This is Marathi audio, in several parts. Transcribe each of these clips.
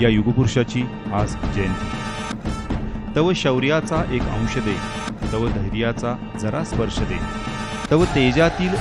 या युगपुरुषाची आज जयंती. तव शौर्याचा एक अंश दे तव धैर्याचा जरा स्पर्श दे तव तेजातील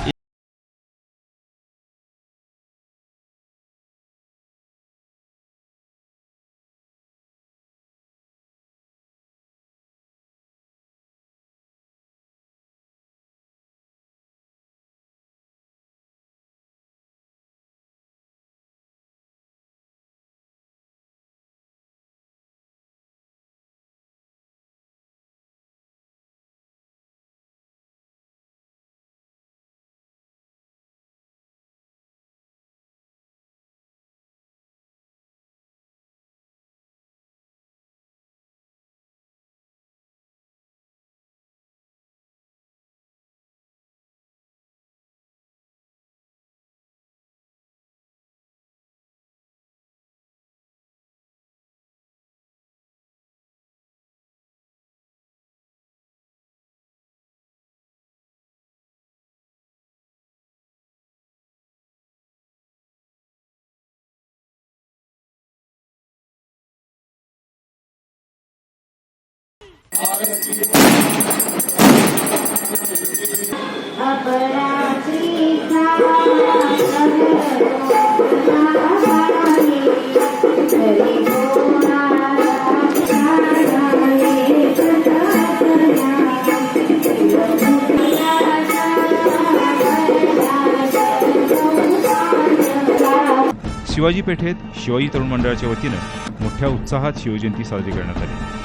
शिवाजी पेठेत शिवाजी तरुण मंडळाच्या वतीनं मोठ्या उत्साहात शिवजयंती साजरी करण्यात आली.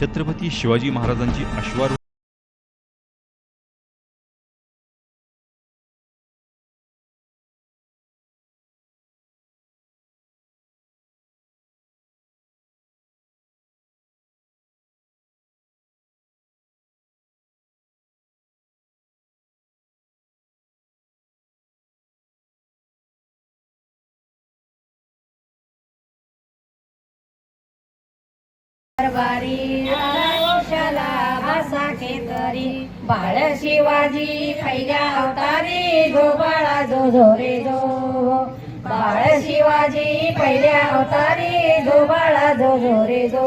छत्रपती शिवाजी महाराजांची अश्वारूढ दरबारी बाळ शिवाजी पहिल्या अवतारी जो बाळा जो जो रे जो. बाळ शिवाजी पहिल्या अवतारी जो बाळा जो जो रे जो.